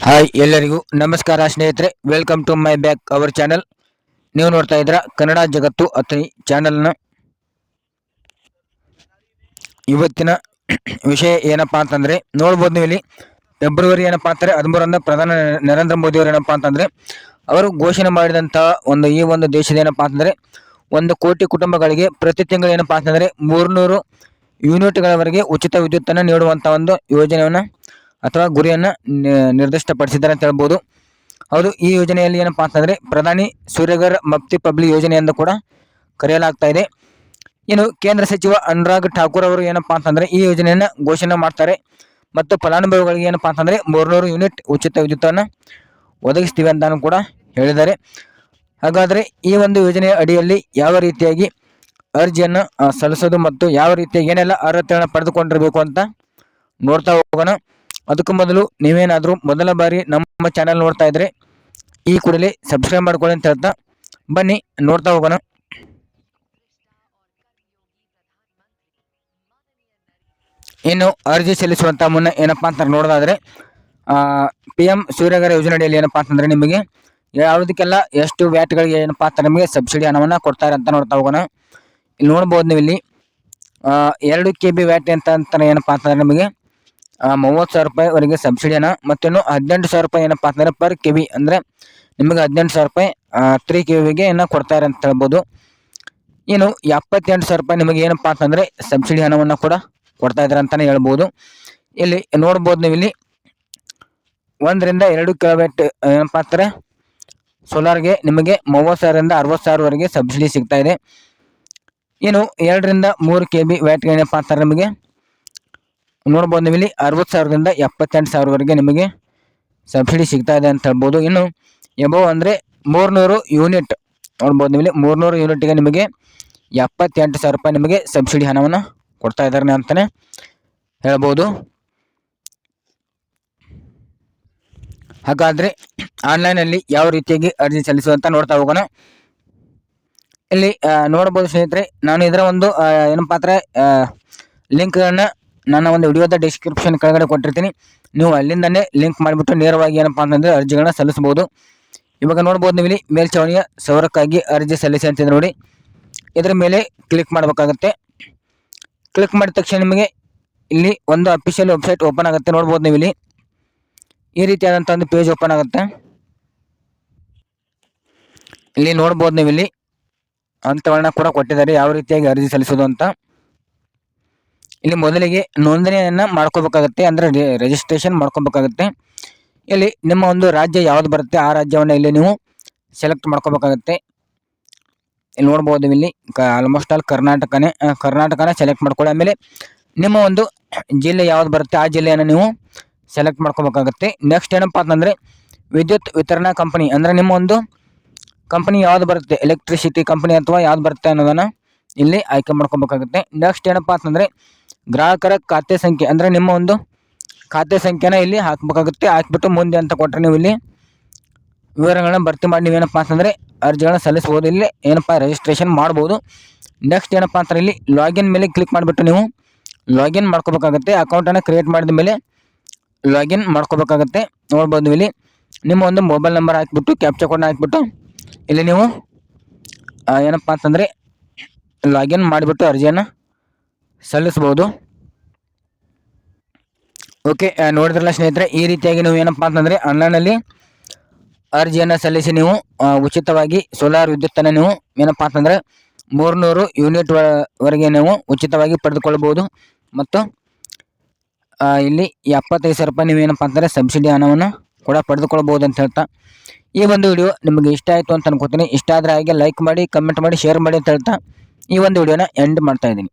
Hi ಎಲ್ಲರಿಗೂ ನಮಸ್ಕಾರ ಸ್ನೇಹಿತರೆ welcome to my back our channel ನೀವು ನೋಡ್ತಾ ಇದ್ದೀರಾ ಕನ್ನಡ ಜಗತ್ತು ಅತನಿ ಚಾನಲ್ನ ಇವತ್ತಿನ ವಿಷಯ ಏನಪ್ಪಾ ಅಂತಂದ್ರೆ, ನೋಡ್ಬೋದು ನೀವು ಇಲ್ಲಿ ಫೆಬ್ರವರಿ ಏನಪ್ಪಾ ಅಂದ್ರೆ ಹದಿಮೂರರನ್ನು ಪ್ರಧಾನ ನರೇಂದ್ರ ಮೋದಿ ಅವರು ಏನಪ್ಪಾ ಅಂತಂದ್ರೆ, ಅವರು ಘೋಷಣೆ ಮಾಡಿದಂತಹ ಒಂದು ಈ ಒಂದು ದೇಶದ ಏನಪ್ಪಾ ಅಂತಂದ್ರೆ, ಒಂದು ಕೋಟಿ ಕುಟುಂಬಗಳಿಗೆ ಪ್ರತಿ ತಿಂಗಳು ಏನಪ್ಪಾ ಅಂತಂದ್ರೆ ಮೂರುನೂರು ಯೂನಿಟ್ಗಳವರೆಗೆ ಉಚಿತ ವಿದ್ಯುತ್ತನ್ನು ನೀಡುವಂಥ ಒಂದು ಯೋಜನೆಯನ್ನ ಅಥವಾ ಗುರಿಯನ್ನು ನಿರ್ದಿಷ್ಟಪಡಿಸಿದ್ದಾರೆ ಅಂತ ಹೇಳ್ಬೋದು. ಹೌದು, ಈ ಯೋಜನೆಯಲ್ಲಿ ಏನಪ್ಪಾ ಅಂತಂದರೆ ಪ್ರಧಾನಿ ಸೂರ್ಯಗರ್ ಮಪ್ತಿ ಪಬ್ಲಿ ಯೋಜನೆ ಎಂದು ಕೂಡ ಕರೆಯಲಾಗ್ತಾ ಇದೆ. ಇನ್ನು ಕೇಂದ್ರ ಸಚಿವ ಅನುರಾಗ್ ಠಾಕೂರ್ ಅವರು ಏನಪ್ಪಾ ಅಂತಂದರೆ ಈ ಯೋಜನೆಯನ್ನು ಘೋಷಣೆ ಮಾಡ್ತಾರೆ. ಮತ್ತು ಫಲಾನುಭವಿಗಳಿಗೆ ಏನಪ್ಪಾ ಅಂತಂದರೆ ಮೂರ್ನೂರು ಯೂನಿಟ್ ಉಚಿತ ವಿದ್ಯುತ್ತನ್ನು ಒದಗಿಸ್ತೀವಿ ಅಂತಾನು ಕೂಡ ಹೇಳಿದ್ದಾರೆ. ಹಾಗಾದರೆ ಈ ಒಂದು ಯೋಜನೆಯ ಅಡಿಯಲ್ಲಿ ಯಾವ ರೀತಿಯಾಗಿ ಅರ್ಜಿಯನ್ನು ಸಲ್ಲಿಸೋದು ಮತ್ತು ಯಾವ ರೀತಿಯಾಗಿ ಏನೆಲ್ಲ ಅರ್ಹತೆಯನ್ನು ಪಡೆದುಕೊಂಡಿರಬೇಕು ಅಂತ ನೋಡ್ತಾ ಹೋಗೋಣ. ಅದಕ್ಕೂ ಮೊದಲು ನೀವೇನಾದರೂ ಮೊದಲ ಬಾರಿ ನಮ್ಮ ಚಾನಲ್ ನೋಡ್ತಾ ಇದ್ರೆ ಈ ಕೂಡಲೇ ಸಬ್ಸ್ಕ್ರೈಬ್ ಮಾಡ್ಕೊಳ್ಳಿ ಅಂತ ಹೇಳ್ತಾ ಬನ್ನಿ, ನೋಡ್ತಾ ಹೋಗೋಣ. ಇನ್ನು ಅರ್ಜಿ ಸಲ್ಲಿಸುವಂಥ ಮುನ್ನ ಏನಪ್ಪಾ ಅಂತ ನೋಡೋದಾದ್ರೆ ಪಿ ಎಂ ಸೂರ್ಯಗರ ಯೋಜನೆ ಅಡಿಯಲ್ಲಿ ಏನಪ್ಪಾ ಅಂತಂದ್ರೆ ನಿಮಗೆ ಯಾವುದಕ್ಕೆಲ್ಲ ಎಷ್ಟು ವ್ಯಾಟ್ಗಳಿಗೆ ಏನಪ್ಪಾ ಅಂತ ನಿಮಗೆ ಸಬ್ಸಿಡಿ ಹಣವನ್ನು ಕೊಡ್ತಾರೆ ಅಂತ ನೋಡ್ತಾ ಹೋಗೋಣ. ಇಲ್ಲಿ ನೋಡ್ಬೋದು ನೀವು ಇಲ್ಲಿ ಎರಡು ಕೆ ಬಿ ವ್ಯಾಟ್ ಅಂತ ಅಂತಾರೆ ಏನಪ್ಪಾ ಅಂತಂದರೆ ನಿಮಗೆ ಮೂವತ್ತು ಸಾವಿರ ರೂಪಾಯಿವರೆಗೆ ಸಬ್ಸಿಡಿ ಹಣ ಮತ್ತಿನ್ನು ಹದಿನೆಂಟು ಸಾವಿರ ರೂಪಾಯಿ ಏನಪ್ಪಾ ಅಂತಂದ್ರೆ ಪರ್ ಕೆ ಬಿ ಅಂದರೆ ನಿಮಗೆ ಹದಿನೆಂಟು ಸಾವಿರ ರೂಪಾಯಿ ತ್ರೀ ಕೆ ವಿಗೆ ಏನೋ ಕೊಡ್ತಾರೆ ಅಂತ ಹೇಳ್ಬೋದು. ಏನು ಎಪ್ಪತ್ತೆಂಟು ಸಾವಿರ ರೂಪಾಯಿ ನಿಮಗೆ ಏನಪ್ಪಾ ಅಂತಂದರೆ ಸಬ್ಸಿಡಿ ಹಣವನ್ನು ಕೂಡ ಕೊಡ್ತಾ ಇದ್ದಾರೆ ಅಂತಲೇ ಹೇಳ್ಬೋದು. ಇಲ್ಲಿ ನೋಡ್ಬೋದು ನೀವು ಇಲ್ಲಿ ಒಂದರಿಂದ ಎರಡು ಕಿಲೋವ್ಯಾಟ್ ಏನಪ್ಪಾ ಅಂತಾರೆ ಸೋಲಾರ್ಗೆ ನಿಮಗೆ ಮೂವತ್ತು ಸಾವಿರದಿಂದ ಅರವತ್ತು ಸಾವಿರವರೆಗೆ ಸಬ್ಸಿಡಿ ಸಿಗ್ತಾ ಇದೆ. ಏನು ಎರಡರಿಂದ ಮೂರು ಕೆ ಬಿ ವ್ಯಾಟ್ಗೆ ಏನಪ್ಪಾ ಅಂತಾರೆ ನಿಮಗೆ? ನೋಡ್ಬೋದು ನೀವು ಇಲ್ಲಿ ಅರವತ್ತು ಸಾವಿರದಿಂದ ಎಪ್ಪತ್ತೆಂಟು ಸಾವಿರವರೆಗೆ ನಿಮಗೆ ಸಬ್ಸಿಡಿ ಸಿಗ್ತಾ ಇದೆ ಅಂತ ಹೇಳ್ಬೋದು. ಇನ್ನು ಎಬೋ ಅಂದರೆ ಮೂರುನೂರು ಯೂನಿಟ್, ನೋಡ್ಬೋದು ನೀವು ಮೂರುನೂರು ಯೂನಿಟ್ಗೆ ನಿಮಗೆ ಎಪ್ಪತ್ತೆಂಟು ಸಾವಿರ ರೂಪಾಯಿ ನಿಮಗೆ ಸಬ್ಸಿಡಿ ಹಣವನ್ನು ಕೊಡ್ತಾ ಇದ್ದಾರೆ ಅಂತಲೇ ಹೇಳ್ಬೋದು. ಹಾಗಾದರೆ ಆನ್ಲೈನಲ್ಲಿ ಯಾವ ರೀತಿಯಾಗಿ ಅರ್ಜಿ ಸಲ್ಲಿಸುವಂತ ನೋಡ್ತಾ ಹೋಗೋಣ. ಇಲ್ಲಿ ನೋಡ್ಬೋದು ಸ್ನೇಹಿತರೆ, ನಾನು ಇದರ ಒಂದು ಏನಪ್ಪಾ ಅಂದರೆ ಲಿಂಕ್ಗಳನ್ನು ನನ್ನ ಒಂದು ವಿಡಿಯೋದ ಡಿಸ್ಕ್ರಿಪ್ಷನ್ ಕೆಳಗಡೆ ಕೊಟ್ಟಿರ್ತೀನಿ. ನೀವು ಅಲ್ಲಿಂದನೇ ಲಿಂಕ್ ಮಾಡಿಬಿಟ್ಟು ನೇರವಾಗಿ ಏನಪ್ಪ ಅಂತಂದರೆ ಅರ್ಜಿಗಳನ್ನ ಸಲ್ಲಿಸಬಹುದು. ಇವಾಗ ನೋಡ್ಬೋದು ನೀವು ಇಲ್ಲಿ ಮೇಲ್ಛಾವಣಿಯ ಸೌರಕ್ಕಾಗಿ ಅರ್ಜಿ ಸಲ್ಲಿಸಿ ಅಂತಿದೆ ನೋಡಿ. ಇದರ ಮೇಲೆ ಕ್ಲಿಕ್ ಮಾಡಬೇಕಾಗುತ್ತೆ. ಕ್ಲಿಕ್ ಮಾಡಿದ ತಕ್ಷಣ ನಿಮಗೆ ಇಲ್ಲಿ ಒಂದು ಅಫಿಷಿಯಲ್ ವೆಬ್ಸೈಟ್ ಓಪನ್ ಆಗುತ್ತೆ ನೋಡ್ಬೋದು ನೀವು ಇಲ್ಲಿ. ಈ ರೀತಿಯಾದಂಥ ಒಂದು ಪೇಜ್ ಓಪನ್ ಆಗುತ್ತೆ. ಇಲ್ಲಿ ನೋಡ್ಬೋದು ನೀವು ಇಲ್ಲಿ ಹಂತಗಳನ್ನ ಕೂಡ ಕೊಟ್ಟಿದ್ದಾರೆ. ಯಾವ ರೀತಿಯಾಗಿ ಅರ್ಜಿ ಸಲ್ಲಿಸೋದು ಅಂತ. ಇಲ್ಲಿ ಮೊದಲಿಗೆ ನೋಂದಣಿಯನ್ನು ಮಾಡ್ಕೋಬೇಕಾಗುತ್ತೆ, ಅಂದರೆ ರಿಜಿಸ್ಟ್ರೇಷನ್ ಮಾಡ್ಕೋಬೇಕಾಗುತ್ತೆ. ಇಲ್ಲಿ ನಿಮ್ಮ ಒಂದು ರಾಜ್ಯ ಯಾವ್ದು ಬರುತ್ತೆ, ಆ ರಾಜ್ಯವನ್ನು ಇಲ್ಲಿ ನೀವು ಸೆಲೆಕ್ಟ್ ಮಾಡ್ಕೋಬೇಕಾಗುತ್ತೆ. ಇಲ್ಲಿ ನೋಡ್ಬೋದು ಇಲ್ಲಿ ಆಲ್ಮೋಸ್ಟ್ ಆಲ್ ಕರ್ನಾಟಕನೇ ಕರ್ನಾಟಕನ ಸೆಲೆಕ್ಟ್ ಮಾಡ್ಕೊಳ್ಳಿ. ಆಮೇಲೆ ನಿಮ್ಮ ಒಂದು ಜಿಲ್ಲೆ ಯಾವ್ದು ಬರುತ್ತೆ, ಆ ಜಿಲ್ಲೆಯನ್ನು ನೀವು ಸೆಲೆಕ್ಟ್ ಮಾಡ್ಕೋಬೇಕಾಗುತ್ತೆ. ನೆಕ್ಸ್ಟ್ ಏನಪ್ಪ ಅಂತಂದರೆ ವಿದ್ಯುತ್ ವಿತರಣಾ ಕಂಪನಿ, ಅಂದರೆ ನಿಮ್ಮ ಒಂದು ಕಂಪನಿ ಯಾವ್ದು ಬರುತ್ತೆ ಎಲೆಕ್ಟ್ರಿಸಿಟಿ ಕಂಪನಿ ಅಥವಾ ಯಾವ್ದು ಬರುತ್ತೆ ಅನ್ನೋದನ್ನು ಇಲ್ಲಿ ಆಯ್ಕೆ ಮಾಡ್ಕೋಬೇಕಾಗುತ್ತೆ. ನೆಕ್ಸ್ಟ್ ಏನಪ್ಪ ಅಂತಂದರೆ ಗ್ರಾಹಕರ ಖಾತೆ ಸಂಖ್ಯೆ ಅಂದರೆ ನಿಮ್ಮ ಒಂದು ಖಾತೆ ಸಂಖ್ಯೆನ ಇಲ್ಲಿ ಹಾಕಬೇಕಾಗುತ್ತೆ. ಹಾಕ್ಬಿಟ್ಟು ಮುಂದೆ ಅಂತ ಕೊಟ್ಟರೆ ನೀವು ಇಲ್ಲಿ ವಿವರಗಳನ್ನ ಭರ್ತಿ ಮಾಡಿ ನೀವೇನಪ್ಪ ಅಂತಂದರೆ ಅರ್ಜಿಗಳನ್ನ ಸಲ್ಲಿಸ್ಬೋದು ಇಲ್ಲಿ ಏನಪ್ಪ ರಿಜಿಸ್ಟ್ರೇಷನ್ ಮಾಡ್ಬೋದು. ನೆಕ್ಸ್ಟ್ ಏನಪ್ಪ ಅಂತಾರೆ ಇಲ್ಲಿ ಲಾಗಿನ್ ಮೇಲೆ ಕ್ಲಿಕ್ ಮಾಡಿಬಿಟ್ಟು ನೀವು ಲಾಗಿನ್ ಮಾಡ್ಕೋಬೇಕಾಗುತ್ತೆ. ಅಕೌಂಟನ್ನು ಕ್ರಿಯೇಟ್ ಮಾಡಿದ ಮೇಲೆ ಲಾಗಿನ್ ಮಾಡ್ಕೋಬೇಕಾಗುತ್ತೆ. ನೋಡ್ಬೋದು ಇಲ್ಲಿ ನಿಮ್ಮ ಒಂದು ಮೊಬೈಲ್ ನಂಬರ್ ಹಾಕಿಬಿಟ್ಟು ಕ್ಯಾಪ್ಚರ್ ಕೋಡ್ನ ಹಾಕಿಬಿಟ್ಟು ಇಲ್ಲಿ ನೀವು ಏನಪ್ಪ ಅಂತಂದರೆ ಲಾಗಿನ್ ಮಾಡಿಬಿಟ್ಟು ಅರ್ಜಿಯನ್ನು ಸಲ್ಲಿಸ್ಬೋದು ಓಕೆ ನೋಡಿದ್ರಲ್ಲ ಸ್ನೇಹಿತರೆ, ಈ ರೀತಿಯಾಗಿ ನೀವು ಏನಪ್ಪಾ ಅಂತಂದರೆ ಆನ್ಲೈನಲ್ಲಿ ಅರ್ಜಿಯನ್ನು ಸಲ್ಲಿಸಿ ನೀವು ಉಚಿತವಾಗಿ ಸೋಲಾರ್ ವಿದ್ಯುತ್ತನ್ನು ನೀವು ಏನಪ್ಪ ಅಂತಂದರೆ ಮೂರುನೂರು ಯೂನಿಟ್ ವರೆಗೆ ನೀವು ಉಚಿತವಾಗಿ ಪಡೆದುಕೊಳ್ಬೋದು ಮತ್ತು ಇಲ್ಲಿ ಎಪ್ಪತ್ತೈದು ಸಾವಿರ ರೂಪಾಯಿ ನೀವು ಏನಪ್ಪ ಅಂತಂದರೆ ಸಬ್ಸಿಡಿ ಹಣವನ್ನು ಕೂಡ ಪಡೆದುಕೊಳ್ಬೋದು ಅಂತ ಹೇಳ್ತಾ, ಈ ಒಂದು ವಿಡಿಯೋ ನಿಮಗೆ ಇಷ್ಟ ಆಯಿತು ಅಂತ ಅನ್ಕೋತೀನಿ. ಇಷ್ಟ ಆದರೆ ಹಾಗೆ ಲೈಕ್ ಮಾಡಿ ಕಮೆಂಟ್ ಮಾಡಿ ಶೇರ್ ಮಾಡಿ ಅಂತ ಹೇಳ್ತಾ, ಈ ಒಂದು ವಿಡಿಯೋನ ಎಂಡ್ ಮಾಡ್ತಾ ಇದ್ದೀನಿ.